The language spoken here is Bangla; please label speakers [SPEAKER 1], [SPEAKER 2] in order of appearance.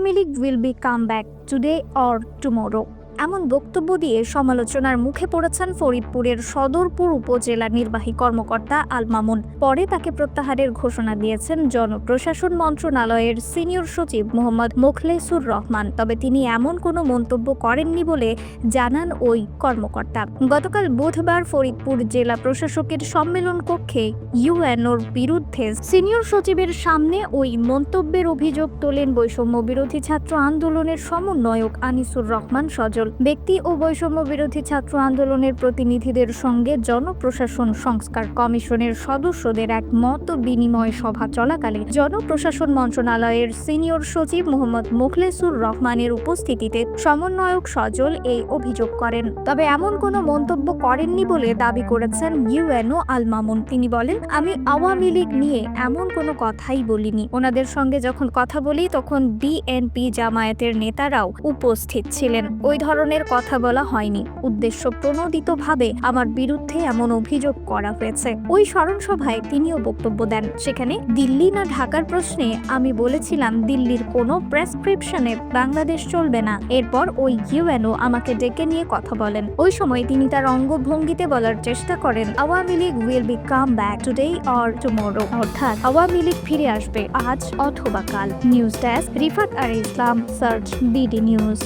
[SPEAKER 1] Awami will be come back today or tomorrow. এমন বক্তব্য দিয়ে সমালোচনার মুখে পড়েছেন ফরিদপুরের সদরপুর উপজেলা নির্বাহী কর্মকর্তা আল মামুন। পরে তাকে প্রত্যাহারের ঘোষণা দিয়েছেন জনপ্রশাসন মন্ত্রণালয়ের সিনিয়র সচিব মোহাম্মদ মোখলেসুর রহমান। তবে তিনি এমন কোনো মন্তব্য করেননি বলে জানান ওই কর্মকর্তা। গতকাল বুধবার ফরিদপুর জেলা প্রশাসকের সম্মেলন কক্ষে ইউএনওর বিরুদ্ধে সিনিয়র সচিবের সামনে ওই মন্তব্যের অভিযোগ তোলেন বৈষম্য বিরোধী ছাত্র আন্দোলনের সমন্বয়ক আনিসুর রহমান সজল। ব্যক্তি ও বৈষম্য বিরোধী ছাত্র আন্দোলনের প্রতিনিধিদের সঙ্গে জনপ্রশাসন সংস্কার কমিশনের সদস্যদের এক মত বিনিময় সভা চলাকালে জনপ্রশাসন মন্ত্রণালয়ের সিনিয়র সচিব মোহাম্মদ মুখলেসুর রহমানের উপস্থিতিতে সমন্বয়ক সজল এই অভিযোগ করেন। তবে এমন কোনো মন্তব্য করেননি বলে দাবি করেছেন ইউএনও আল মামুন। তিনি বলেন, আমি আওয়ামী লীগ নিয়ে এমন কোনো কথাই বলিনি। ওনাদের সঙ্গে যখন কথা বলি, তখন বিএনপি জামায়াতের নেতারাও উপস্থিত ছিলেন। ওই ধরনের কথা বলা হয়নি। উদ্দেশ্য প্রণোদিতভাবে আমার বিরুদ্ধে এমন অভিযোগ করা হয়েছে। ওই স্মরণ সভায় তিনিও বক্তব্য দেন। সেখানে দিল্লি না ঢাকার প্রশ্নে আমি বলেছিলাম, দিল্লির কোনো প্রেসক্রিপশনে বাংলাদেশ চলবে না। এরপর ওই ইউএনও আমাকে ডেকে নিয়ে কথা বলেন। ওই সময় তিনি তার অঙ্গভঙ্গিতে বলার চেষ্টা করেন, Awami League will be come back today or tomorrow. অর্থাৎ আওয়ামী লীগ ফিরে আসবে আজ অথবা কাল। নিউজ ডেস্ক, রিফাত আর ইসলাম, সার্চ বিডি নিউজ।